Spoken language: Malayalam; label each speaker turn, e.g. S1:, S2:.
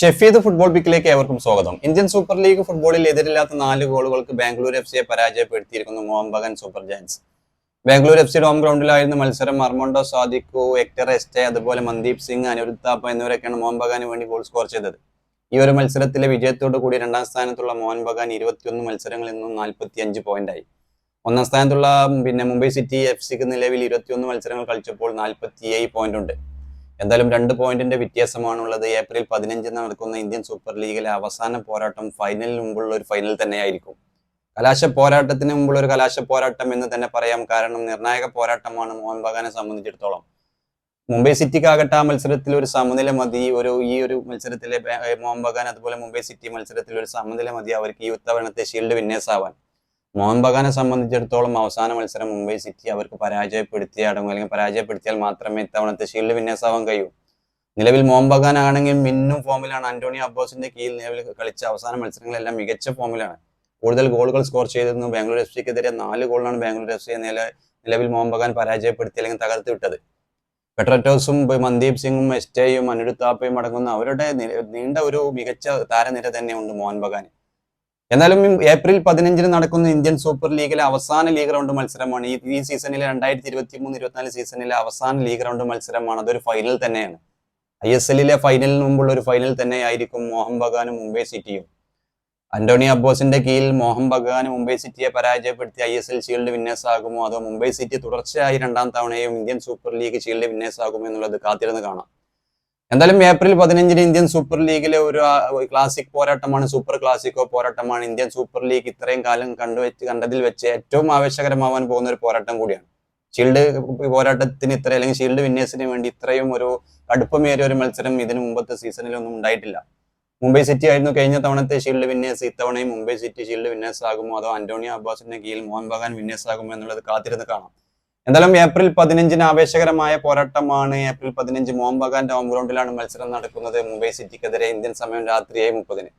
S1: ഷെഫീദ് ഫുട്ബോൾ പിക്കിലേക്ക് ഏവർക്കും സ്വാഗതം. ഇന്ത്യൻ സൂപ്പർ ലീഗ് ഫുട്ബോളിൽ എതിരില്ലാത്ത നാല് ഗോളുകൾക്ക് ബാംഗ്ലൂർ എഫ് സിയെ പരാജയപ്പെടുത്തിയിരിക്കുന്നു Mohun Bagan super giants Bangalore F സിയുടെ ഹോം ഗ്രൗണ്ടിലായിരുന്നു മത്സരം. അർമോണ്ടോ സാദിക്കു എക്ടർ എസ്റ്റെ അതുപോലെ മന്ദീപ് സിംഗ് അനിരുദ്ധാപ്പ എന്നിവരൊക്കെയാണ് മോഹൻ ബഗാന് വേണ്ടി ഗോൾ സ്കോർ ചെയ്തത്. ഈ ഒരു മത്സരത്തിലെ വിജയത്തോടു കൂടി രണ്ടാം സ്ഥാനത്തുള്ള മോഹൻ ബഗാൻ ഇരുപത്തിയൊന്ന് മത്സരങ്ങളിൽ നിന്നും നാൽപ്പത്തി അഞ്ച് പോയിന്റായി ഒന്നാം സ്ഥാനത്തുള്ള പിന്നെ മുംബൈ സിറ്റി എഫ് സിക്ക് നിലവിൽ ഇരുപത്തിയൊന്ന് മത്സരങ്ങൾ കളിച്ചപ്പോൾ നാൽപ്പത്തിയേഴ് പോയിന്റ് ഉണ്ട്. എന്തായാലും രണ്ട് പോയിന്റിന്റെ വ്യത്യാസമാണുള്ളത്. ഏപ്രിൽ പതിനഞ്ചിന് നടക്കുന്ന ഇന്ത്യൻ സൂപ്പർ ലീഗിലെ അവസാന പോരാട്ടം ഫൈനലിന് മുമ്പുള്ള ഒരു ഫൈനൽ തന്നെയായിരിക്കും. കലാശ പോരാട്ടത്തിന് മുമ്പുള്ള ഒരു കലാശ പോരാട്ടം എന്ന് തന്നെ പറയാം. കാരണം നിർണായക പോരാട്ടമാണ് മോഹൻ ബഗാനെ സംബന്ധിച്ചിടത്തോളം. മുംബൈ സിറ്റിക്കാകട്ടെ ആ മത്സരത്തിൽ ഒരു സമനില മതി. ഒരു ഈ ഒരു മത്സരത്തിലെ മോഹൻ ബഗാൻ അതുപോലെ മുംബൈ സിറ്റി മത്സരത്തിൽ ഒരു സമനില മതി. അവർക്ക് ഈ ഉത്തവണത്തെ ഷീൽഡ് വിന്നേഴ്സ് മോഹൻ ബഗാനെ സംബന്ധിച്ചിടത്തോളം അവസാന മത്സരം മുംബൈ സിറ്റി അവർക്ക് പരാജയപ്പെടുത്തിയ അടങ്ങും അല്ലെങ്കിൽ പരാജയപ്പെടുത്തിയാൽ മാത്രമേ ഇത്തവണത്തെ ഷീൽഡ് വിന്യാസാവാൻ കഴിയൂ. നിലവിൽ മോഹൻ ബഗാൻ ആണെങ്കിൽ മിന്നും ഫോമിലാണ്. അന്റോണിയോ അബ്ബോസിന്റെ കീഴിൽ നിലവിൽ കളിച്ച അവസാന മത്സരങ്ങളെല്ലാം മികച്ച ഫോമിലാണ്. കൂടുതൽ ഗോളുകൾ സ്കോർ ചെയ്തിരുന്നു. ബാംഗ്ലൂർ എഫ് സിക്കെതിരെ നാല് ഗോളിലാണ് ബാംഗ്ലൂർ എഫ് സിയെ നില നിലവിൽ മോഹൻ ബഗാൻ പരാജയപ്പെടുത്തി അല്ലെങ്കിൽ തകർത്ത് വിട്ടത്. പെട്രറ്റോസും മന്ദീപ് സിംഗും എസ്റ്റേയും അനുരുത്താപ്പയും താപ്പയും അടങ്ങുന്ന അവരുടെ നീണ്ട ഒരു മികച്ച താരനിര തന്നെയുണ്ട് മോഹൻ ബഗാൻ എന്നാലും ഏപ്രിൽ പതിനഞ്ചിന് നടക്കുന്ന ഇന്ത്യൻ സൂപ്പർ ലീഗിലെ അവസാന ലീഗ് റൗണ്ട് മത്സരമാണ്. ഈ ഈ സീസണിലെ രണ്ടായിരത്തി ഇരുപത്തി മൂന്ന് ഇരുപത്തിനാല് സീസണിലെ അവസാന ലീഗ് റൗണ്ട് മത്സരമാണ്. അതൊരു ഫൈനൽ തന്നെയാണ്. ഐ എസ് എല്ലിലെ ഫൈനലിന് മുമ്പുള്ള ഒരു ഫൈനൽ തന്നെയായിരിക്കും മോഹൻ ബഗാനും മുംബൈ സിറ്റിയും. അന്റോണി അബ്ബോസിന്റെ കീഴിൽ മോഹൻ ബഗാൻ മുംബൈ സിറ്റിയെ പരാജയപ്പെടുത്തി I S L shield winners അതോ മുംബൈ സിറ്റി തുടർച്ചയായി രണ്ടാം തവണയും Indian super league shield winners എന്നുള്ളത് കാത്തിരുന്ന് കാണാം. എന്തായാലും ഏപ്രിൽ പതിനഞ്ചിന് ഇന്ത്യൻ സൂപ്പർ ലീഗിലെ ഒരു ക്ലാസിക് പോരാട്ടമാണ് സൂപ്പർ ക്ലാസിക്കോ പോരാട്ടമാണ്. ഇന്ത്യൻ സൂപ്പർ ലീഗ് ഇത്രയും കാലം കണ്ടുവെച്ച് കണ്ടതിൽ വെച്ച് ഏറ്റവും ആവേശകരമാവാൻ പോകുന്ന ഒരു പോരാട്ടം കൂടിയാണ്. ഷീൽഡ് പോരാട്ടത്തിന് ഇത്ര അല്ലെങ്കിൽ ഷീൽഡ് വിന്നേഴ്സിന് വേണ്ടി ഇത്രയും ഒരു കടുപ്പമേറിയ ഒരു മത്സരം ഇതിന് മുമ്പത്തെ സീസണിലൊന്നും ഉണ്ടായിട്ടില്ല. മുംബൈ സിറ്റി ആയിരുന്നു കഴിഞ്ഞ തവണത്തെ ഷീൽഡ് വിന്നേഴ്സ് ഇത്തവണയും മുംബൈ സിറ്റി ഷീൽഡ് വിന്നേഴ്സ് ആകുമോ? അതോ അന്റോണിയോ അബ്ബാസിന്റെ കീഴിൽ മോഹൻ ബഗാൻ വിന്നേഴ്സ് ആകുമോ എന്നുള്ളത് കാത്തിരുന്ന് കാണാം. എന്തായാലും ഏപ്രിൽ പതിനഞ്ചിന് ആവേശകരമായ പോരാട്ടമാണ്. ഏപ്രിൽ പതിനഞ്ച് മോംബഗാൻ ടോം ഗ്രൗണ്ടിലാണ് മത്സരം നടക്കുന്നത്. മുംബൈ സിറ്റിക്കെതിരെ ഇന്ത്യൻ സമയം രാത്രി ഏഴ് മുപ്പതിന്.